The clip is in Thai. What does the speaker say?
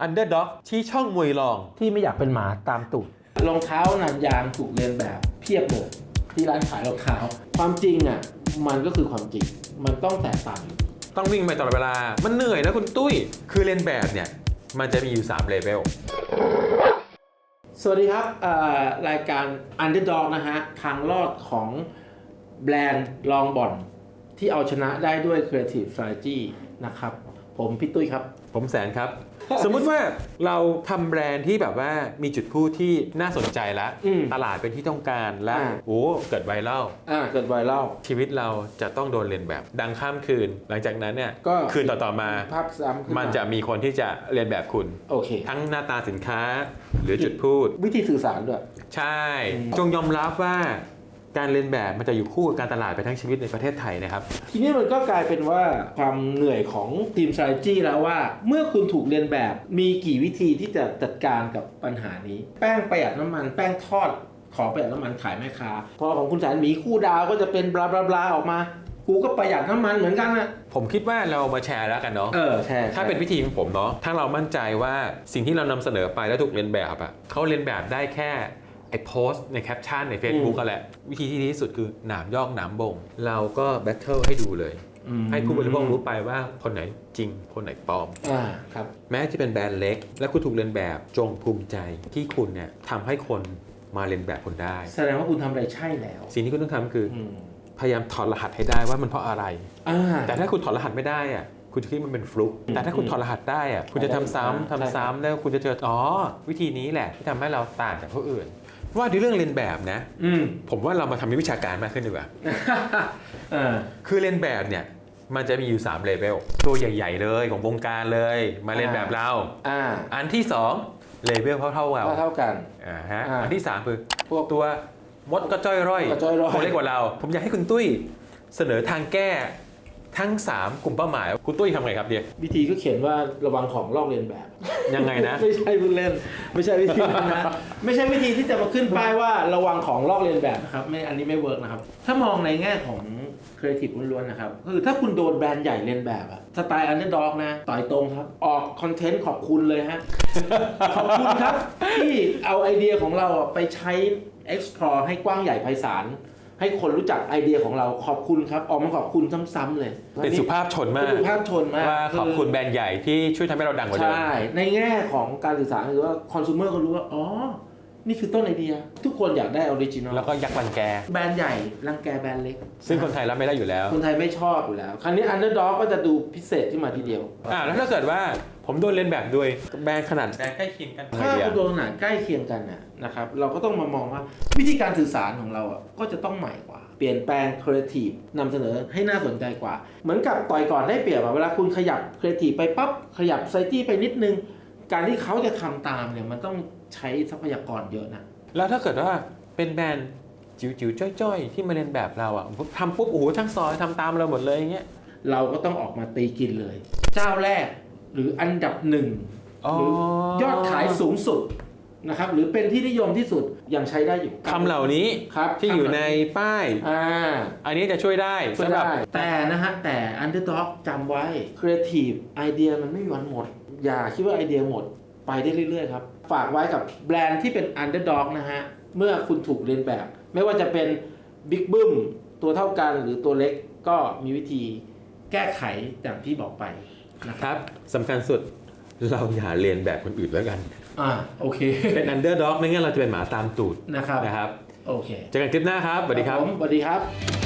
อันเดอร์ด็อกที่ช่องมวยรอง ที่ไม่อยากเป็นหมาตามตูดรองเท้าหนังยางถูกเรียนแบบเพียบเลยที่ร้านขายรองเท้า ความจริงอะมันก็คือความจริง มันต้องแตกต่างอยู่ต้องวิ่งไปตลอดเวลา มันเหนื่อยนะคุณตุ้ย คือเรียนแบบเนี่ย มันจะมีอยู่3เลเวล สวัสดีครับเอ่อรายการ Underdog นะฮะ ทางรอดของแบรนด์ลองบอลที่เอาชนะได้ด้วย Creative Strategy นะครับ ผมพี่ตุ้ยครับ ผมแสนครับ สมมุติว่าเราทำแบรนด์ที่แบบว่ามีจุดพูดที่น่าสนใจแล้วอืมตลาดเป็นที่ต้องการและอ่าโอ้เกิดไวรัลอ่าเกิดไวรัลชีวิตเราจะต้องโดนเรียนแบบ ดังข้ามคืน หลังจากนั้นเนี่ยก็คืนต่อๆมาภาพซ้ำขึ้นมันจะมีคนที่จะเรียนแบบคุณโอเคทั้งหน้าตาสินค้าหรือจุดพูด วิธีสื่อสารด้วย ใช่อืมจงยอมรับว่า การเรียนแบบมันจะอยู่คู่กับการตลาดไปทั้งชีวิตในประเทศไทยนะครับ ทีนี้มันก็กลายเป็นว่าความเหนื่อยของทีม strategy แล้วว่า เมื่อคุณถูกเรียนแบบมีกี่วิธีที่จะจัดการกับปัญหานี้ แป้งประหยัดน้ำมันแป้งทอดขอประหยัดน้ำมันขายแม่ค้าพอของคุณสารหมีคู่ดาวก็จะเป็นบลาบลาบลาออกมากูก็ประหยัดน้ำมันเหมือนกันนะผมคิดว่าเรามาแชร์แล้วกันเนาะเออใช่ถ้าเป็นวิธีของผมเนาะถ้าเรามั่นใจว่าสิ่งที่เรานำเสนอไปแล้วถูกเรียนแบบอะเขาเรียนแบบได้แค่ ไอ้โพสต์ในแคปชั่นใน Facebook ก็แหละ วิธีที่ดีที่สุดคือหนามยอกหนามบ่ง เราก็แบทเทิลให้ดูเลยอืมให้ผู้บริโภครู้ไปว่าคนไหนจริง คนไหนปลอม อ่าครับ แม้จะเป็นแบรนด์เล็ก และคุณถูกเรียนแบบจงภูมิใจที่คุณเนี่ยทำให้คนมาเรียนแบบคุณได้ แสดงว่าคุณทำอะไรใช่แล้วสิ่งที่คุณต้องทำคืออืมพยายามถอดรหัสให้ได้ว่ามันเพราะอะไร อ่า แต่ถ้าคุณถอดรหัสไม่ได้อะคุณจะคิดมันเป็นฟลุก แต่ถ้าคุณถอดรหัสได้อะคุณจะทำซ้ำใช่ทำซ้ำแล้วคุณจะเจอ อ๋อ วิธีนี้แหละที่ทำให้เราต่างจากผู้อื่น ว่าในเรื่องเรียนแบบนะ อืมผมว่าเรามาทำในวิชาการมากขึ้นดีกว่าอ่าคือเรียนแบบเนี่ย มันจะมีอยู่3เลเวลตัวใหญ่ ๆ เลยของวงการเลย มาเรียนแบบเรา อ่าอันที่2เลเวลเท่าๆเราก็เท่ากัน อ่าฮะอ่า อันที่ 3 คือพวก ตัวมดก็จ้อยร่อยก็จ้อยร่อยคนเล็กกว่าเรา ผมอยากให้คุณตุ้ยเสนอทางแก้ ทั้ง 3 กลุ่มเป้าหมายคุณตุ้ยทำไงครับเดียวิธีก็เขียนว่าระวังของลอกเลียนแบบ ยังไงนะ ไม่ใช่พูดเล่น ไม่ใช่วิธีนั้นนะ ไม่ใช่วิธีที่จะมาขึ้นป้ายว่าระวังของลอกเลียนแบบนะครับไม่อันนี้ไม่เวิร์กนะครับ ถ้ามองในแง่ของครีเอทีฟล้วนๆนะครับก็คือถ้าคุณโดนแบรนด์ใหญ่เลียนแบบอะสไตล์อันเดอร์ด็อกนะ ต่อยตรงครับ ออกคอนเทนต์ขอบคุณเลยฮะ ขอบคุณครับ ที่เอาไอเดียของเราอะไปใช้ explore ให้กว้างใหญ่ไพศาล ให้คนรู้จักไอเดียของเราขอบคุณครับออกมาขอบคุณซ้ำๆเลยเป็นสุภาพชนมาเป็นกสุภาพชนมากว่าขอบคุณแบรนด์ใหญ่ที่ช่วยทำให้เราดังกว่าเดิมใช่ในแง่ของการสื่อสารคือว่าคอน sumer ก็รู้ว่าอ๋อ นี่คือต้นไอเดีย ทุกคนอยากได้ออริจินอลแล้วก็ยักษ์รังแก แบรนด์ใหญ่รังแกแบรนด์เล็ก ซึ่งคนไทยรับไม่ได้อยู่แล้ว คนไทยไม่ชอบอยู่แล้ว คราวนี้ Underdog ก็จะดูพิเศษขึ้นมาทีเดียว อ่าแล้วถ้าเกิดว่าผมโดนเรียนแบบด้วยแบรนด์ขนาดแบรนด์ใกล้เคียงกัน ถ้าไอเดียโดนขนาดใกล้เคียงกันน่ะนะครับเราก็ต้องมามองว่าวิธีการสื่อสารของเราอะก็จะต้องใหม่กว่า เปลี่ยนแปลงครีเอทีฟนำเสนอให้น่าสนใจกว่า เหมือนกับต่อยก่อนได้เปรียบอะเวลาคุณขยับครีเอทีฟไปปั๊บขยับไซตี้ไปนิดนึง การที่เขาจะทำตามเนี่ยมันต้องใช้ทรัพยากรเยอะนะ แล้วถ้าเกิดว่าเป็นแบรนด์จิ๋วๆจ้อยๆ ที่มาเรียนแบบเราอะทำปุ๊บโอ้โหทั้งซอยทำตามเราหมดเลยอย่างเงี้ยเราก็ต้องออกมาตีกินเลย เจ้าแรกหรืออันดับหนึ่งอ๋อหรือยอดขายสูงสุดนะครับหรือเป็นที่นิยมที่สุดยังใช้ได้อยู่คำเหล่านี้ครับที่อยู่ในป้ายอ่าอันนี้จะช่วยได้ช่วยสำหรับได้แต่นะฮะแต่ Underdog จำไว้ Creative ไอเดียมันไม่มีวันหมด อย่าคิดว่าไอเดียหมดไปได้เรื่อยๆครับ ฝากไว้กับแบรนด์ที่เป็น Underdog นะฮะ เมื่อคุณถูกเรียนแบบ ไม่ว่าจะเป็น Big Boom ตัวเท่ากันหรือตัวเล็กก็มีวิธีแก้ไขอย่างที่บอกไปนะครับครับสำคัญสุดเราอย่าเรียนแบบคนอื่นแล้วกัน อ่าโอเค เป็นอันเดอร์ด็อกไม่งั้นเราจะเป็นหมาตามตูดนะครับนะครับ โอเคเจอกันคลิปหน้าครับสวัสดีครับผมสวัสดีครับ